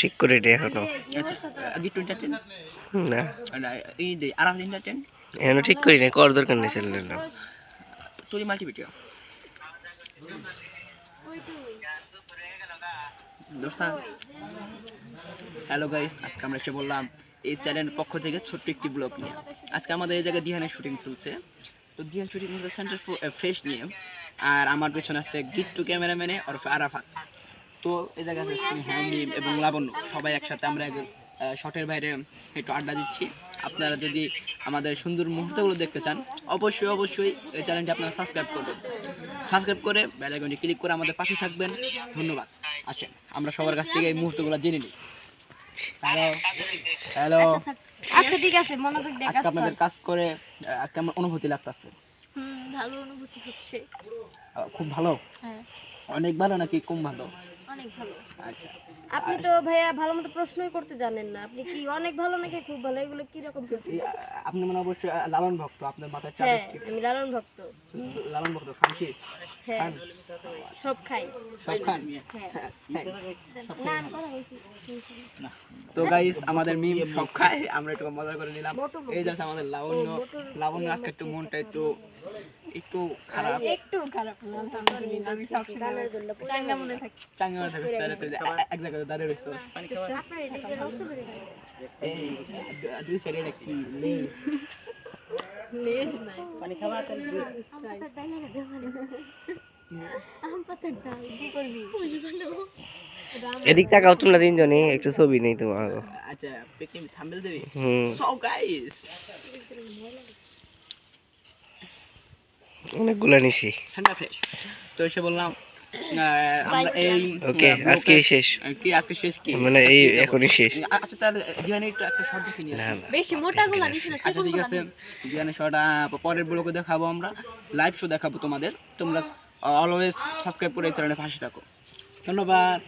ঠিক করে নি। টোয়েন্টি টেন না এখনও ঠিক করি নাই কর দরকার নেই নাম। তুই মাল্টিপিটিয়া দোস্তা হ্যালো গাইস আজকে আমরা এসে বললাম এই চ্যানেলের পক্ষ থেকে ছোট্ট একটি ব্লগ নিয়ে। আজকে আমাদের এই জায়গায় দিহানের শুটিং চলছে। তো দিহান শুটিং সেন্টার ফ্রেশ নিয়ে। আর আমার পেছনে আছে গিট্টু ক্যামেরাম্যানে ওরফে আরাফাত। তো এই জায়গায় আছে স্নেহা, এবং লাবণ্য সবাই একসাথে আমরা শটের বাইরে একটু আড্ডা দিচ্ছি। আপনারা যদি আমাদের সুন্দর মুহূর্তগুলো দেখতে চান অবশ্যই অবশ্যই এই চ্যানেলটি আপনারা সাবস্ক্রাইব করবেন। সাবস্ক্রাইব করে বেল আইকনটি ক্লিক করে আমাদের পাশে থাকবেন। ধন্যবাদ। আচ্ছা আমরা সবার কাছ থেকে এই মুহূর্তগুলো জেনে নিই। Hello hello. আচ্ছা ঠিক আছে মনোযোগ দিয়ে আজকে আপনাদের কাজ করে কেমন অনুভূতি লাগতেছে? হুম ভালো অনুভূতি হচ্ছে। খুব ভালো? হ্যাঁ। অনেক ভালো নাকি কম ভালো? অনেক ভালো। আচ্ছা। আপনি তো ভাইয়া ভালো মতো প্রশ্নই করতে জানেন না। আপনি কি অনেক ভালো নাকি খুব ভালো? এগুলো কি রকম? আপনি মানে অবশ্যই লালন ভক্ত আপনার মাথায় চাপ হ্যাঁ আমি লালন ভক্ত। লালন ভক্ত খান কি? হ্যাঁ সব খাই। সব খান? হ্যাঁ। হ্যাঁ। না আমি কথা বলছি তো গাইস আমাদের মিম সব খায় আমরা একটু মজা করে নিলাম। এই যাচ্ছে আমাদের লাবণ্য লাবণ্য আজকে একটু মনটা একটু একটু খারাপ। একটু খারাপ চাঙ্গা মনে থাকি। চাঙ্গা যে এ- এক জায়গায় দাঁড়িয়ে রয়েছে? এই দুই সাইডে একটা কি লেজ নাই। পানি খাওয়া তাহলে আম পাতার ডাল। কি করবি? এদিক তাকাও তোমরা তিনজনে একটু ছবি নেই তোমার। আচ্ছা পেকিং থাম্বেল দেবি? হুম। সো গাইস অনেকগুলা নিছি। ঠান্ডা ফ্রেশ তো এসে বললাম আমরা এই ওকে আজকে শেষ। কি আজকে শেষ কি? মানে এই এখনই শেষ। আচ্ছা তাহলে জিয়ানি একটু একটা শর্ট দেখে নিয়ে না আসি। না বেশি মোটা গুলা নিস না আচ্ছা ঠিক আছে জিয়ানি শর্ট পরের ব্লগে দেখাবো আমরা। লাইভ শো দেখাবো তোমাদের। তোমরা অলওয়েজ সাবস্ক্রাইব করে এই চ্যানেলে পাশে থাকো। ধন্যবাদ।